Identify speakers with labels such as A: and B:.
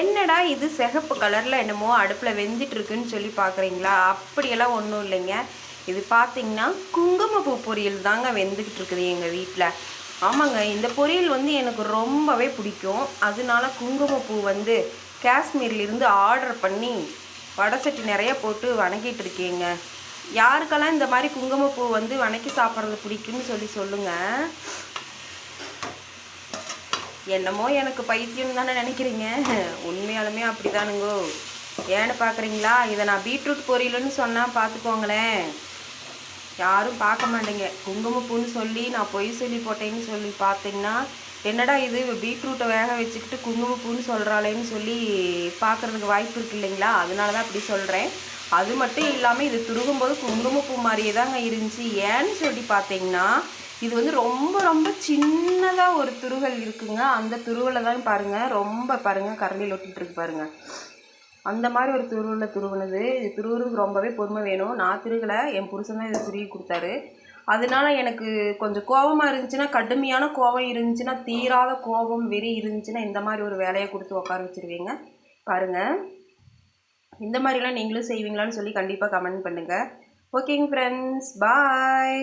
A: என்னடா இது சிகப்பு கலரில் என்னமோ அடுப்பில் வெந்துட்டுருக்குன்னு சொல்லி பார்க்குறீங்களா அப்படியெல்லாம் ஒன்றும் இல்லைங்க. இது பார்த்தீங்கன்னா குங்குமப்பூ பொரியல் தாங்க வெந்துக்கிட்டு இருக்குது எங்கள் வீட்டில் ஆமாங்க இந்த பொரியல் வந்து எனக்கு ரொம்பவே பிடிக்கும். அதனால குங்குமப்பூ வந்து காஷ்மீர்லேருந்து ஆர்டர் பண்ணி வடசட்டி நிறைய போட்டு வணங்கிட்டு இருக்கேங்க யாருக்கெல்லாம் இந்த மாதிரி குங்குமப்பூ வந்து வணக்கி சாப்பிட்றது பிடிக்கும்னு சொல்லி சொல்லுங்கள் என்னமோ எனக்கு பைத்தியம் தானே நினைக்கிறீங்க? உண்மையாலுமே அப்படிதானுங்கோ. ஏன்னு பார்க்குறீங்களா இதை நான் பீட்ரூட் பொரியலுன்னு சொன்னால் பார்த்துக்கோங்களேன் யாரும் பார்க்க மாட்டேங்க. குங்குமப்பூன்னு சொல்லி நான் பொய் சொல்லி போட்டேன்னு சொல்லி பார்த்தீங்கன்னா என்னடா இது? பீட்ரூட்டை வேக வச்சுக்கிட்டு குங்குமப்பூன்னு சொல்கிறாளேன்னு சொல்லி பார்க்குறதுக்கு வாய்ப்பு இருக்கு இல்லைங்களா? அதனால தான் அப்படி சொல்கிறேன் அது மட்டும் இல்லாமல் இது துருகும்போது குங்குமப்பூ மாதிரியே தாங்க இருந்துச்சு. ஏன்னு சொல்லி பார்த்தீங்கன்னா இது வந்து ரொம்ப ரொம்ப சின்னதாக ஒரு துருகல் இருக்குங்க. அந்த துருவலை தான் பாருங்கள் ரொம்ப பாருங்கள் கரண்டியில் ஒட்டிகிட்ருக்கு பாருங்கள் அந்த மாதிரி ஒரு துருவில் துருவனது. இது துருவுறதுக்கு ரொம்பவே பொறுமை வேணும். நான் திருகலை என் புருஷன் தான் இதை துருவி கொடுத்தாரு. அதனால எனக்கு கொஞ்சம் கோபமாக இருந்துச்சுன்னா கடுமையான கோபம் இருந்துச்சுன்னா தீராத கோபம் வெறி இருந்துச்சுன்னா இந்த மாதிரி ஒரு வேலையை கொடுத்து உட்கார வச்சிருவீங்க. பாருங்கள் இந்த மாதிரிலாம் நீங்களும் செய்வீங்களான்னு சொல்லி கண்டிப்பாக கமெண்ட் பண்ணுங்கள் ஓகேங்க ஃப்ரெண்ட்ஸ் பாய்